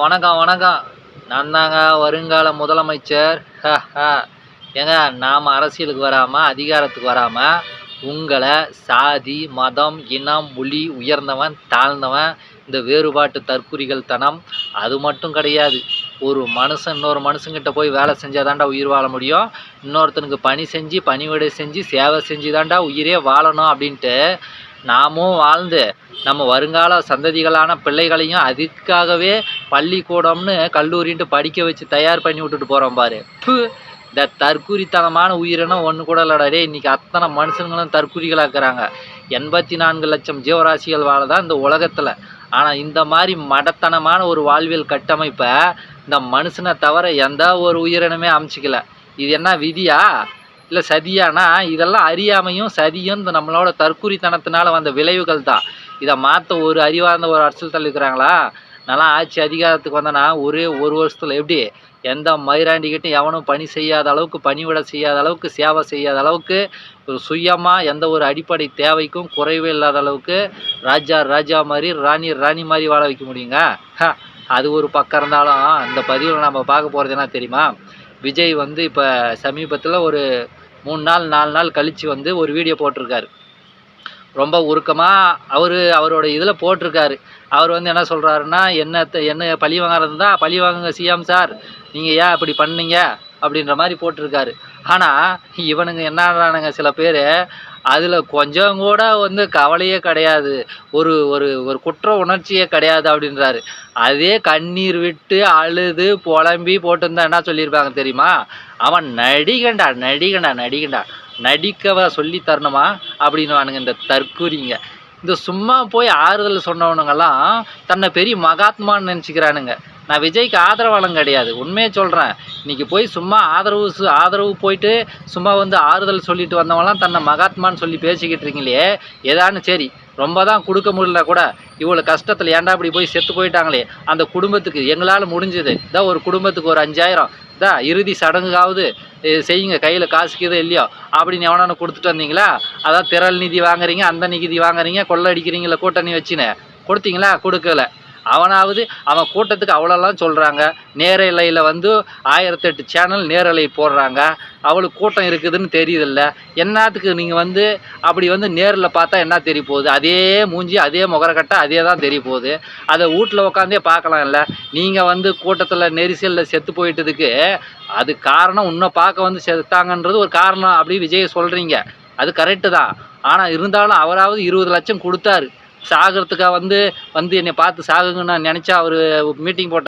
வணக்கம் வணக்கம் நான் தாங்க வருங்கால முதலமைச்சர். ஏங்க நாம் அரசியலுக்கு வராமல் அதிகாரத்துக்கு வராமல் உங்களை சாதி மதம் இனம் மொழி உயர்ந்தவன் தாழ்ந்தவன் இந்த வேறுபாட்டு தற்குறிகள் தனம் அது மட்டும் கிடையாது. ஒரு மனுஷன் இன்னொரு மனுஷங்கிட்ட போய் வேலை செஞ்சால் தாண்டா உயிர் வாழ முடியும். இன்னொருத்தனுக்கு பணி செஞ்சு பணிவிடை செஞ்சு சேவை செஞ்சு தாண்டா உயிரே வாழணும் அப்படின்ட்டு நாமும் வாழ்ந்து நம்ம வருங்கால சந்ததிகளான பிள்ளைகளையும் அதுக்காகவே பள்ளிக்கூடம்னு கல்லூரின்ட்டு படிக்க வச்சு தயார் பண்ணி விட்டுட்டு போகிறோம் பாரு. இந்த தற்குறித்தனமான உயிரினம் ஒன்று கூட இல்லடா இன்றைக்கி அத்தனை மனுஷங்களும் தற்குறிகளாக்குறாங்க இருக்கிறாங்க எண்பத்தி நான்கு லட்சம் ஜீவராசிகள் வாழதான் இந்த உலகத்தில். ஆனால் இந்த மாதிரி மடத்தனமான ஒரு வாழ்வியல் கட்டமைப்பை இந்த மனுஷனை தவிர எந்த ஒரு உயிரினமே அமைச்சிக்கல. இது என்ன விதியா? இல்லை சதியானா இதெல்லாம் அறியாமையும் சதியும் இந்த நம்மளோட தற்குறித்தனத்தினால வந்த விளைவுகள் தான். இதை மாற்ற ஒரு அறிவார்ந்த ஒரு அரசியல் தள்ளிருக்கிறாங்களா இருக்கிறாங்களா? நல்லா ஆட்சி அதிகாரத்துக்கு வந்தனா ஒரே ஒரு வருஷத்தில் எப்படி? எந்த மயிராண்டிக்கிட்டும் எவனும் பணி செய்யாத அளவுக்கு பணிவிட செய்யாத அளவுக்கு சேவை செய்யாத அளவுக்கு ஒரு சுயமாக எந்த ஒரு அடிப்படை தேவைக்கும் குறைவே இல்லாத அளவுக்கு ராஜா ராஜா மாதிரி ராணி ராணி மாதிரி வாழ வைக்க முடியுங்க? அது ஒரு பக்கம் இருந்தாலும் இந்த பதிவில் நம்ம பார்க்க போகிறது என்ன தெரியுமா? விஜய் வந்து இப்போ சமீபத்தில் ஒரு மூணு நாள் நாலு நாள் கழித்து வந்து ஒரு வீடியோ போட்டிருக்காரு. ரொம்ப உருக்கமாக அவர் அவரோட இதில் போட்டிருக்காரு. அவர் வந்து என்ன சொல்கிறாருன்னா என்ன என்ன பழி வாங்குறது தான் பழி வாங்குங்க சிஎம் சார். நீங்கள் ஏன் இப்படி பண்ணீங்க? அப்படின்ற மாதிரி போட்டிருக்காரு. ஆனால் இவனுங்க என்னறானுங்க சில பேர் அதில் கொஞ்சம் கூட வந்து கவலையே கிடையாது. ஒரு ஒரு ஒரு குற்ற உணர்ச்சியே கிடையாது அப்படின்றாரு. அதே கண்ணீர் விட்டு அழுது புலம்பி போட்டிருந்தா என்ன சொல்லியிருப்பாங்க தெரியுமா? அவன் நடிகண்டா நடிகண்டா நடிகண்டா நடிக்கவா சொல்லி தரணுமா? அப்படின்னுவானுங்க இந்த தற்கூரிங்க இந்த சும்மா போய் ஆறுதல் சொன்னவனுங்கெல்லாம் தன்னை பெரிய மகாத்மான்னு நினச்சிக்கிறானுங்க. நான் விஜய்க்கு ஆதரவாளம் கிடையாது. உண்மையை சொல்கிறேன் இன்றைக்கி போய் சும்மா ஆதரவு சு- ஆதரவு போயிட்டு சும்மா வந்து ஆறுதல் சொல்லிட்டு வந்தவங்களாம் தன்னை மகாத்மான்னு சொல்லி பேசிக்கிட்டு இருக்கீங்களே. ஏதானு சரி ரொம்ப தான் கொடுக்க முடியல கூட இவ்வளோ கஷ்டத்தில் ஏன்டா இப்படி போய் செத்து போயிட்டாங்களே. அந்த குடும்பத்துக்கு எங்களால் முடிஞ்சது. இதான் ஒரு குடும்பத்துக்கு ஒரு அஞ்சாயிரம். இதான் இறுதி சடங்குக்காவது செய்யுங்க. கையில் காசுக்குதோ இல்லையோ. அப்படின்னு எவனானு கொடுத்துட்டு வந்தீங்களா? அதான் திரள் நிதி வாங்குறீங்க அந்த நிதி வாங்குறீங்க கொள்ளை அடிக்கிறீங்களா கூட்டணி வச்சுன்னு. கொடுத்தீங்களா? கொடுக்கல. அவனாவது அவன் கூட்டத்துக்கு அவ்வளோலாம் சொல்கிறாங்க நேரலையில் வந்து ஆயிரத்தெட்டு சேனல் நேரலை போடுறாங்க. அவளுக்கு கூட்டம் இருக்குதுன்னு தெரியுதில்ல. என்னத்துக்கு நீங்கள் வந்து அப்படி வந்து நேரில் பார்த்தா என்ன தெரிய போகுது? அதே மூஞ்சி அதே முகரக்கட்டை அதே தான் தெரிய போகுது. அதை வீட்டில் உட்காந்தே பார்க்கலாம் இல்லை நீங்கள் வந்து கூட்டத்தில் நெரிசலில் செத்து போயிட்டதுக்கு அது காரணம் இன்னும் பார்க்க வந்து செத்தாங்கன்றது ஒரு காரணம் அப்படி விஜய் சொல்கிறீங்க அது கரெக்டு தான். ஆனால் இருந்தாலும் அவராவது இருபது லட்சம் கொடுத்தாரு. சாகிறதுக்காக வந்து வந்து என்னை பார்த்து சாகுங்கன்னு நான் நினச்சா அவர் மீட்டிங் போட்டேன்